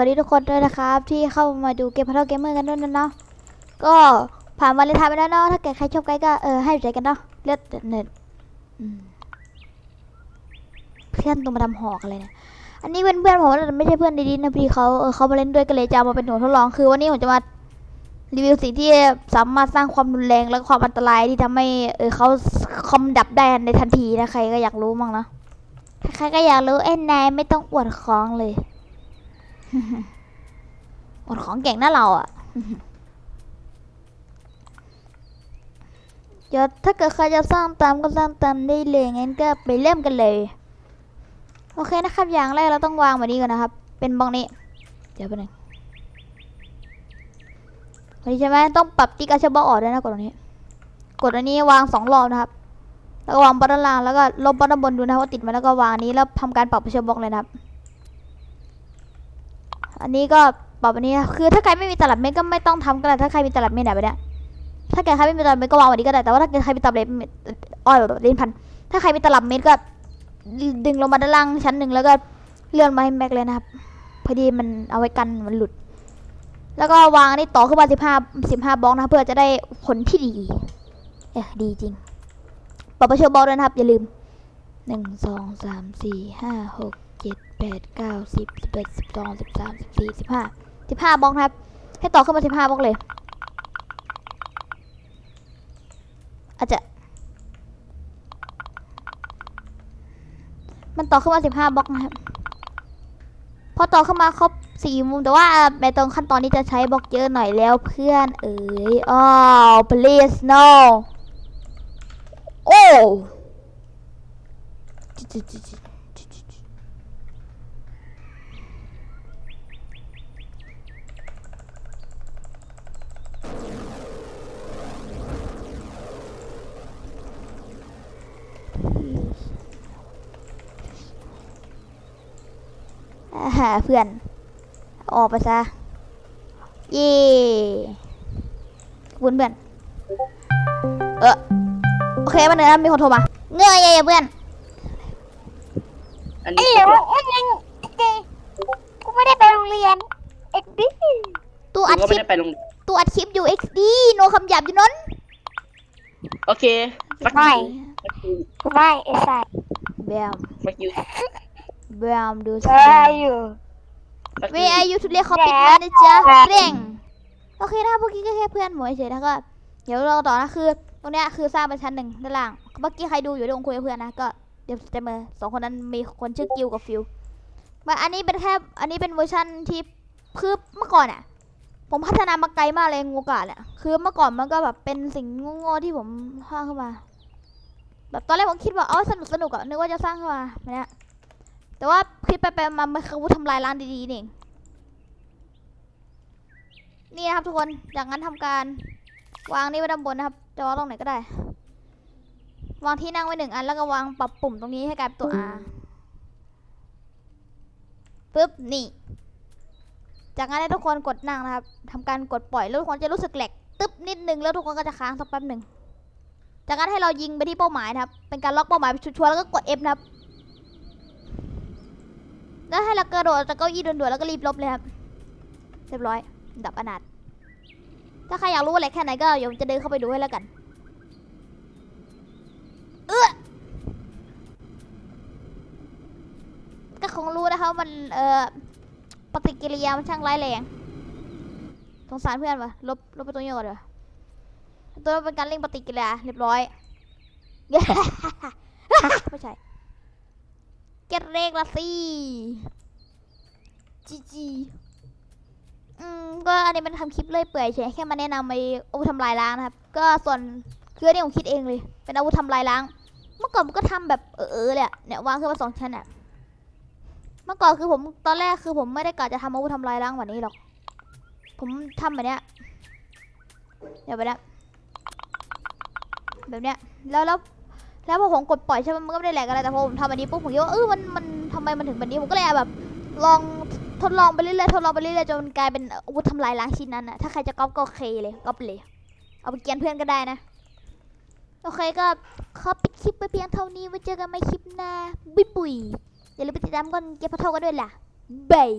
สวัสดีทุกคนด้วยนะครับ ที่เข้ามาดูเกมพัทเทิลเกมเมอร์กันด้วยนะเนาะก็ผ่านวันเลนไทน์ไปแล้วเนาะถ้าเกิดใครชอบไกก็เออให้ใจกันเนาะเลือดเน็ตอืมเพื่อนตัวมาทำหอกอะไรเนี่ยอันนี้เป็นเพื่อนผมแต่ไม่ใช่เพื่อนดีๆนะพี่เขาเออเขามาเล่นด้วยก็เลยจะมาเป็นหนูทดลองคือวันนี้ผมจะมารีวิวสิ่งที่สามารถสร้างความรุนแรงและความอันตรายที่ทำให้เออเขาคอมดับได้ในทันทีนะใครก็อยากรู้มั้งนะใครก็อยากรู้เอ้ยนายไม่ต้องอวดของเลย อดของเก่งนะเราอะเดี๋ยวถ้าเกิดใครจะสร้างตามก็สร้างตามได้เลยงั้นก็ไปเริ่มกันเลย โอเคนะครับ อย่างแรกเราต้องวางแบบนี้ก่อนนะครับ เป็นบล็อกนี้ เดี๋ยวไปหนึ่งวันนี้ใช่ไหมต้องปรับติ๊กอาชบล็อกออกด้วยนะกดตรงนี้ กดอันนี้วางสองรอบนะครับ แล้วก็วางบอลด้านล่างแล้วก็ลบบอลด้านบนดูนะว่าติดไหมแล้วก็วางนี้แล้วทำการปรับอาชบล็อกเลยนะครับ อันนี้ก็ปรับอันนี้คือถ้าใครไม่มีตลับเมตรก็ไม่ต้องทำก็ได้ถ้าใครมีตลับเมตรไหนไปเนี่ยถ้าเกิดใครไม่มีตลับเมตรก็วางวันนี้ก็ได้แต่ว่าถ้าใครมีตลับเมตรอ้อยแบบลิ้นพันถ้าใครมีตลับเมตรก็ดึงลงมาด้านล่างชั้นหนึ่งแล้วก็เลื่อนมาให้แม็กเลยนะครับพอดีมันเอาไว้กันมันหลุด แล้วก็วางอันนี้ต่อขึ้นมาสิบห้าสิบห้าบล็อกนะเพื่อจะได้ผลที่ดีเอ๊ะดีจริงปรับประชบล็อกด้วยนะครับอย่าลืมหนึ่งสองสามสี่ห้าหก เจ็ดแปดเก้าสิบสิบเอ็ดสิบสองสิบสามสิบสี่สิบห้าสิบห้าบล็อกครับ ให้ต่อขึ้นมาสิบห้าบล็อกเลย อาจจะ มันต่อขึ้นมาสิบห้าบล็อกนะครับ พอต่อขึ้นมาครบสี่มุมแต่ว่าในตรงขั้นตอนนี้จะใช้บล็อกเยอะหน่อยแล้วเพื่อนเอ๋ยอ้าว please no โอ้ อ่าฮะ เพื่อน ออกไปซะ เย่ขอบคุณเพื่อน เออโอเคมาเนยนะมีคนโทรมา เงยเย่เพื่อนอันไอ้นี้เหลวไอ้ยังเจกูไม่ได้ไปโรงเรียน เอ็กดิตัวกูอัดก็คไม่ลิปได้ไปโรงตัวอัดคลิปอยู่ XD โนคำหยาบอยู่นั้นโอเค ฟักไม่ยูกูไม่ไอ้สัตว์แบมฟักยู แบมดูสิเอออยู่ฟักเวยูอายุทุเรียเขาปิดแล้วนะจ๊ะเร่งโอเคนะพวกกี้ก็แค่เพื่อนหมวยเฉยๆนะก็ เดี๋ยวเราต่อนะคือ ตรงเนี้ยคือสร้างเป็นชั้นหนึ่งด้านล่างเมื่อกี้ใครดูอยู่เดี๋ยวผมคุยกับเพื่อนนะก็เดี๋ยวจะมือสองคนนั้นมีคนชื่อกิวกับฟิวมาอันนี้เป็นแค่อันนี้เป็นเวอร์ชันที่คือเมื่อก่อนอะผมพัฒนามาไกลมากเลยงูกาเนี่ยคือเมื่อก่อนมันก็แบบเป็นสิ่งโง่ๆที่ผมสร้างขึ้นมา แบบตอนแรกผมคิดว่าเอ๋อสนุกสนุกอะนึกว่าจะสร้างขึ้นมาเนี่ย แต่ว่าคิดไปไปมามันคืออาวุธทำลายล้างดีๆนี่งนี่นะครับทุกคนจากนั้นทำการ วางนี่ไว้ด้านบนนะครับ จะวางตรงไหนก็ได้ วางที่นั่งไว้หนึ่งอันแล้วก็วางปรับปุ่มตรงนี้ให้กลายเป็นตัว R ปึ๊บนี่ จากนั้นให้ทุกคนกดนั่งนะครับทำการกดปล่อยแล้วทุกคนจะรู้สึกแหลกตึ๊บนิดนึงแล้วทุกคนก็จะค้างสักแป๊บหนึ่งจากนั้นให้เรายิงไปที่เป้าหมายนะครับ เป็นการล็อกเป้าหมายชัวร์แล้วก็กด F นะครับ แล้วให้เรากระโดดจากเก้าอี้ด่วนๆแล้วก็รีบลบเลยครับ เรียบร้อย ดับอนาถถ้าใครอยากรู้ว่าแหลกแค่ไหนก็เดี๋ยวจะเดินเข้าไปดูให้แล้วกัน เอ้อก็คงรู้นะคะว่ามันเอ่อปฏิกิริยามันช่างร้ายแรงสงสารเพื่อนวะลบลบไปตัวนี้ก่อนเดี๋ยวตัวนี้เป็นการเร่งปฏิกิริยาเรียบร้อย ไม่ใช่ เก็ตเรกละสิจีจีอืมก็อันนี้มันทำคลิปเลื่อยเปื่อยเฉยแค่มาแนะนำไอ้อาวุธทำลายล้างนะครับ ก็ส่วนคืออันนี้ผมคิดเองเลย เป็นอาวุธทำลายล้าง เมื่อก่อนผมก็ทำแบบเออๆเลยเนี่ยวางขึ้นมาสองชั้นอะเมื่อก่อนคือผมตอนแรกคือผมไม่ได้กะจะทำอาวุธทำลายล้างแบบนี้หรอก ผมทำแบบเนี้ยเดี๋ยวแบบเนี้ยแบบเนี้ยแล้วแล้ว แล้วพอผมกดปล่อยใช่ไหมมันก็ไม่ได้แหลกอะไรแต่พอผมทำอันนี้ปุ๊บผมคิดว่าเออมันมันทำไมมันถึงแบบนี้ผมก็เลยแบบลองทดลองไปเรื่อยๆทดลองไปเรื่อยๆจนมันกลายเป็นอาวุธทำลายล้างชิ้นนั้นอะถ้าใครจะก๊อปก็โอเคเลยก๊อปเลยเอาไปเกียนเพื่อนก็ได้นะ โอเคก็ขอปิดคลิปไปเพียงเท่านี้ไว้เจอกันใหม่คลิปหน้าบุยบุยอย่าลืมไปติดตามกันเก็บพัทโทกันด้วยล่ะบาย